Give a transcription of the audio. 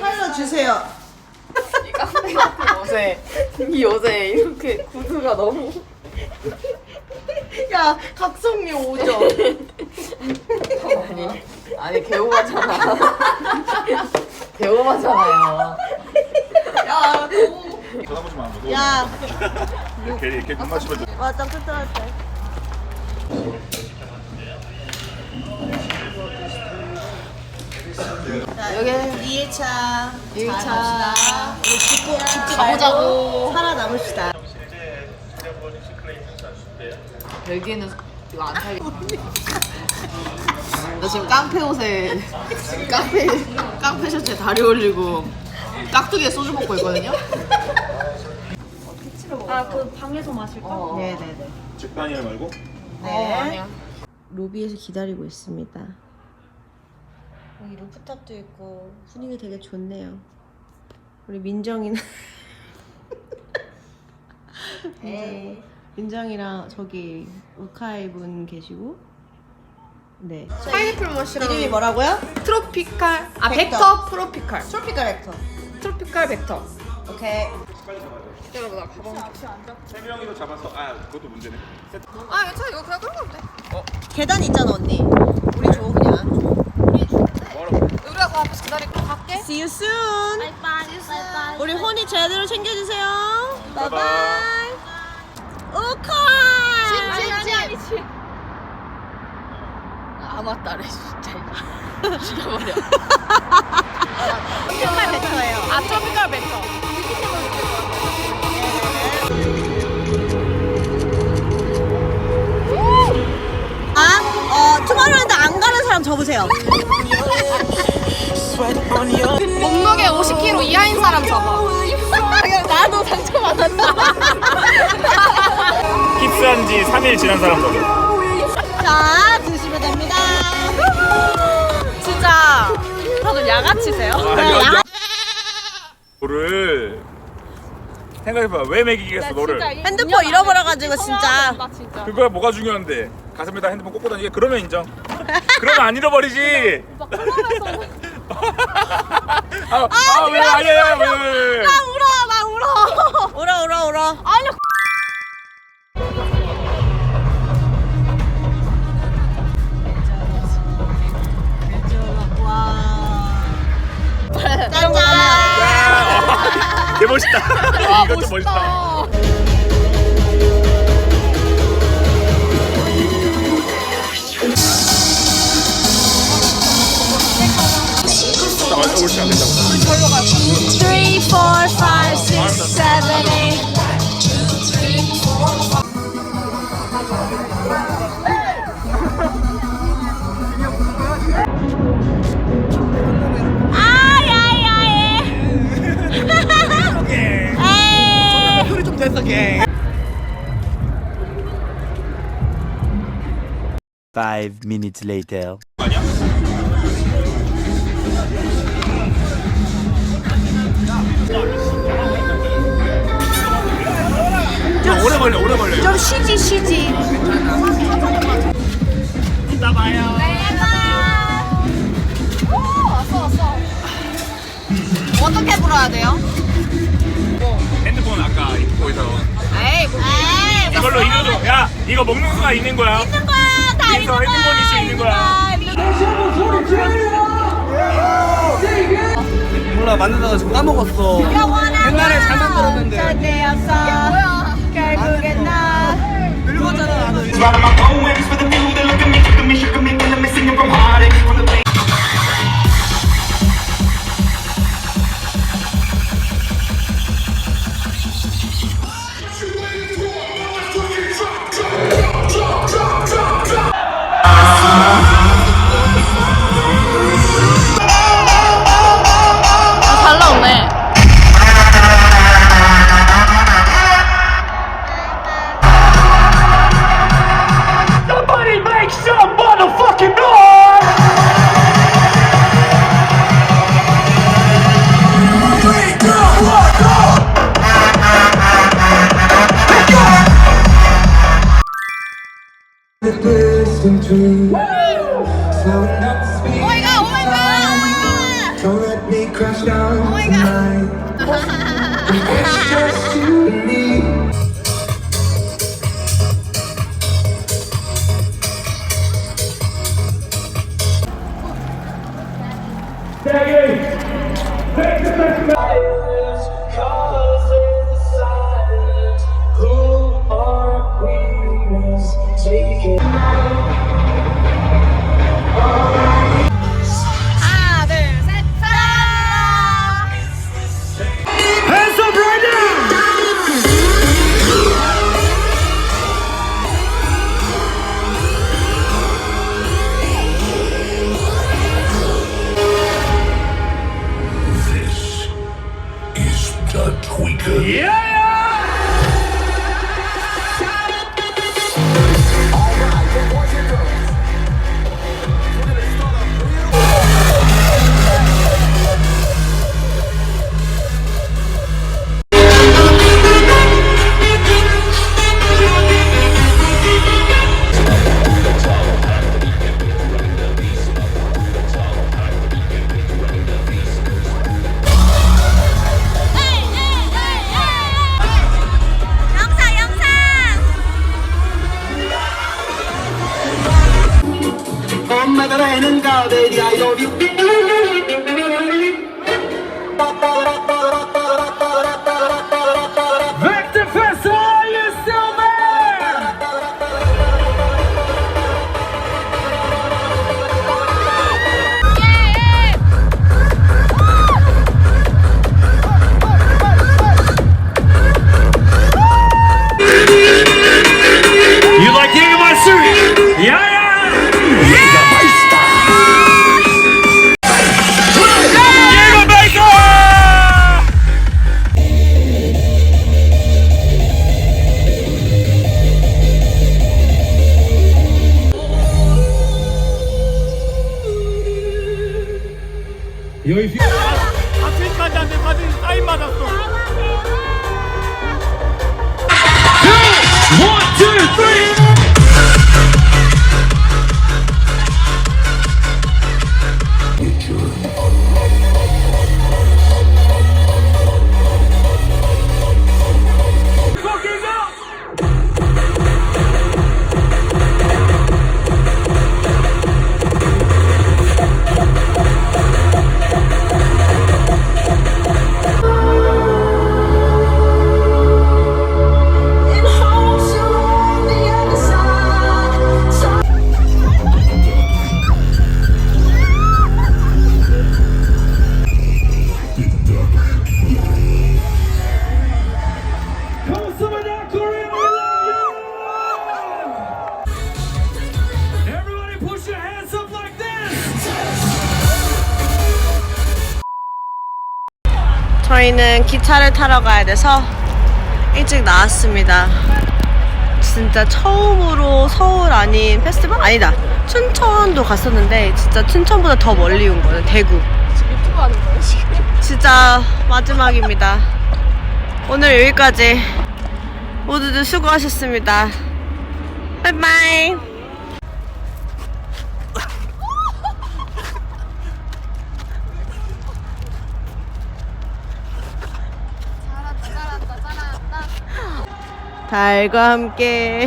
살려주세요. 이 카페 같은 옷에 이 옷에 이렇게 구두가 너무 야, 각성미 오죠? 아니 아니 개오바잖아 개오바잖아요 야, 너무. 쳐다보지 마. 야, 이렇게 이렇게 눈 맞추면 돼. 맞아, 때. 자, 여기 2일차. 2일차. 우리 죽고, 죽지 가보자고. 말고 살아남읍시다. 여기는 이거 안 살게 나 지금 깡패 옷에 깡패 깡패 셔츠에 다리 올리고 깍두기에 소주 먹고 있거든요 아 그 방에서 마실 거? 어. 네네네. 직단이야 말고? 네. 어, 아니야 로비에서 기다리고 있습니다. 여기 루프탑도 있고 분위기 되게 좋네요. 우리 민정이는 민정, 민정이랑 저기 우카이 분 계시고 네. 파인애플 머시랑 이름이 뭐라고요? 트로피칼 아 벡터. 벡터 프로피칼 트로피컬 렉터. 트로피칼 벡터 오케이. 여러분 나 가방 세 명이서 잡아서 아 그것도 문제네. 세트. 아 괜찮아 이거 그냥 끌고 가면 돼 계단 있잖아 언니. 우리 줘 그냥. 뭐라고? 우리가 그 앞에서 기다리고 갈게 See you soon. 빠이빠이 우리 혼이 제대로 챙겨주세요. 바이바이. 우카이. 아니 아니 지아 맞다 래 진짜 죽여버려 트로피컬 렉터예요. 아 트로피칼 벡터 아, 어, 투마로랜드 안 가는 사람 접으세요. 몸무게 50kg 이하인 사람 잡아 나도 상처받았다. 힙스한 지 3일 지난 사람 저거. 자, 드시면 됩니다. 진짜 다들 양아치세요? 아, 너를 생각해봐. 왜 먹이겠어 너를? 핸드폰 잃어버려가지고 진짜. 그거야 뭐가 중요한데? 가슴에다 핸드폰 꽂고 다니게? 그러면 인정. 그러면 안 잃어버리지 아, 아, 왜, 아니야, 왜, 왜, 왜. 울어, 나 울어. 울어, 울어, 울어. 아니. 와. 짠짠. 개 멋있다. 이것 좀 멋있다. Five minutes later. 아니야? 좀 오래 걸려, 오래 걸려. 좀 쉬지, 쉬지. 이따 봐요. 왔어 왔어 어떻게 불어야 돼요? 핸드폰 아까 거기서 에이 뭐 이걸로 이겨줘. 야, 이거 먹는 수가 있는 거야. 있는 거야, 다 있어, 핸드폰 이슈 있는 거야. 몰라 만들다가 지금 까먹었어. 옛날에 잘 만들었는데. 되었어. 결국엔 나. 늙었잖아 나도. distant dream Slow up speed Oh my god, oh my god, oh my god. Don't let me crash down oh my god. tonight. It's just you and me. 나는 가베리 I love you 여기 비... 아프리카한테 받은 사인 맞았어. One, two, three. 저희는 기차를 타러 가야 돼서 일찍 나왔습니다. 진짜 처음으로 서울 아닌 페스티벌? 아니다. 춘천도 갔었는데 진짜 춘천보다 더 멀리 온 거예요. 대구. 유튜브 하는 거예요, 지금? 진짜 마지막입니다. 오늘 여기까지. 모두들 수고하셨습니다. 바이바이. 달과 함께